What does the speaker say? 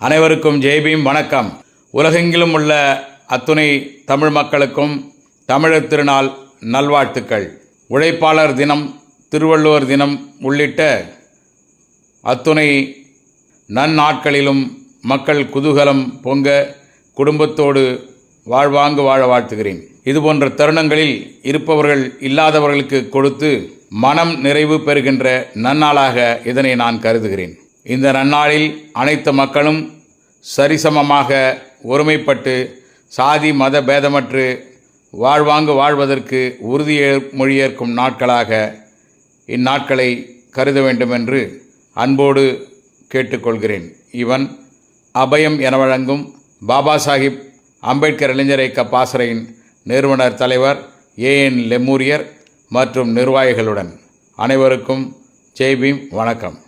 அனைவருக்கும் ஜெய்பீம் வணக்கம். உலகெங்கிலும் உள்ள அத்துணை தமிழ் மக்களுக்கும் தமிழர் திருநாள் நல்வாழ்த்துக்கள். உழைப்பாளர் தினம் திருவள்ளுவர் தினம் உள்ளிட்ட அத்துணை நன்னாட்களிலும் மக்கள் குதூகலம் பொங்க குடும்பத்தோடு வாழ்வாங்கு வாழ வாழ்த்துகிறேன். இதுபோன்ற தருணங்களில் இருப்பவர்கள் இல்லாதவர்களுக்கு கொடுத்து மனம் நிறைவு பெறுகின்ற நன்னாளாக இதனை நான் கருதுகிறேன். இந்த நன்னாளில் அனைத்து மக்களும் சரிசமமாக ஒருமைப்பட்டு சாதி மத பேதமற்று வாழ்வாங்கு வாழ்வதற்கு உறுதியே மொழியேற்கும் நாட்களாக இந்நாட்களை கருத வேண்டும் என்று அன்போடு கேட்டுக்கொள்கிறேன். இவன் அபயம் என வழங்கும் பாபா சாஹிப் அம்பேத்கர் இளைஞர் இயக்க பாசறையின் நிறுவனர் தலைவர் ஏஎன் லெமூரியர் மற்றும் நிர்வாகிகளுடன். அனைவருக்கும் ஜெய்பீம் வணக்கம்.